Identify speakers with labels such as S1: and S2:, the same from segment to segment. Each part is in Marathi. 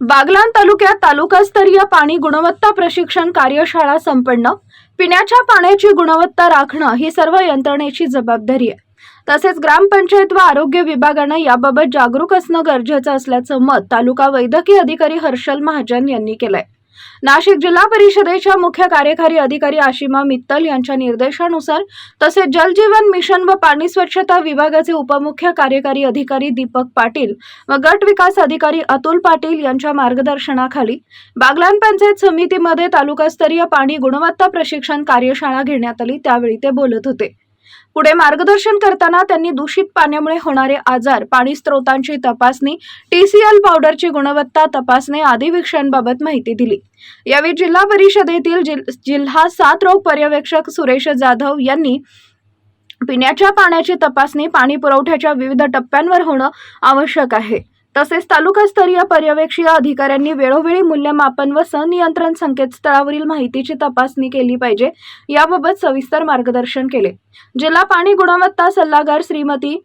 S1: बागलान तालुक्यात तालुकास्तरीय पाणी गुणवत्ता प्रशिक्षण कार्यशाळा संपन्न. पिण्याच्या पाण्याची गुणवत्ता राखणं ही सर्व यंत्रणेची जबाबदारी आहे. तसेच ग्रामपंचायत व आरोग्य विभागानं याबाबत जागरूक असणं गरजेचं असल्याचं मत तालुका वैद्यकीय अधिकारी हर्षल महाजन यांनी केलंय. नाशिक जिल्हा परिषदेच्या मुख्य कार्यकारी अधिकारी आशिमा मित्तल यांच्या निर्देशानुसार तसेच जलजीवन मिशन व पाणी स्वच्छता विभागाचे उपमुख्य कार्यकारी अधिकारी दीपक पाटील व गट विकास अधिकारी अतुल पाटील यांच्या मार्गदर्शनाखाली बागलान पंचायत समितीमध्ये तालुकास्तरीय पाणी गुणवत्ता प्रशिक्षण कार्यशाळा घेण्यात आली. त्यावेळी ते बोलत होते. पुढे मार्गदर्शन करताना त्यांनी दूषित पाण्यामुळे होणारे आजार पाणी स्त्रोतांची तपासणी टीसीएल पावडरची गुणवत्ता तपासणी आदी विषयांबाबत माहिती दिली. यावेळी जिल्हा परिषदेतील जिल्हा सात रोग पर्यवेक्षक सुरेश जाधव यांनी पिण्याच्या पाण्याची तपासणी पाणी पुरवठ्याच्या विविध टप्प्यांवर होणं आवश्यक आहे. तसेच तालुकास्तरीय पर्यवेक्षीय अधिकाऱ्यांनी वेळोवेळी मूल्यमापन व सनियंत्रण संकेतस्थळावरील माहितीची तपासणी केली पाहिजे. याबाबत सविस्तर मार्गदर्शन केले. जिल्हा पाणी गुणवत्ता सल्लागार श्रीमती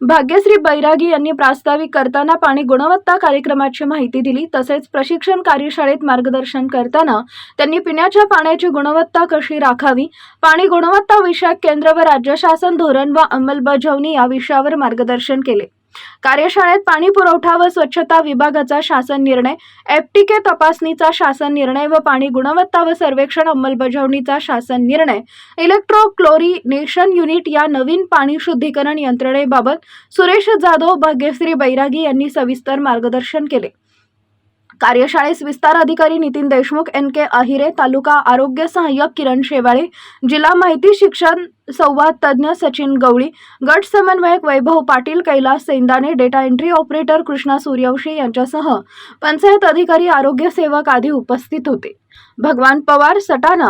S1: भाग्यश्री बैरागी यांनी प्रास्ताविक करताना पाणी गुणवत्ता कार्यक्रमाची माहिती दिली. तसेच प्रशिक्षण कार्यशाळेत मार्गदर्शन करताना त्यांनी पिण्याच्या पाण्याची गुणवत्ता कशी राखावी पाणी गुणवत्ता विषयक केंद्र व राज्य शासन धोरण व अंमलबजावणी या विषयावर मार्गदर्शन केले. कार्यशाळेत पाणी पुरवठा व स्वच्छता विभागाचा शासन निर्णय एफटीके तपासणीचा शासन निर्णय व पाणी गुणवत्ता व सर्वेक्षण अंमलबजावणीचा शासन निर्णय इलेक्ट्रोक्लोरिनेशन युनिट या नवीन पाणी शुद्धीकरण यंत्रणेबाबत सुरेश जाधव भाग्यश्री बैरागी यांनी सविस्तर मार्गदर्शन केले. कार्यशाळेस विस्तार अधिकारी नितीन देशमुख एन के अहिरे तालुका आरोग्य सहाय्यक किरण शेवाळे जिल्हा माहिती शिक्षण संवाद तज्ज्ञ सचिन गवळी गट समन्वयक Vaibhav Patil Kailas Sendane data entry operator Krishna Suryavanshi यांच्यासह पंचायत अधिकारी आरोग्य सेवक आदी उपस्थित होते. भगवान पवार सटाणा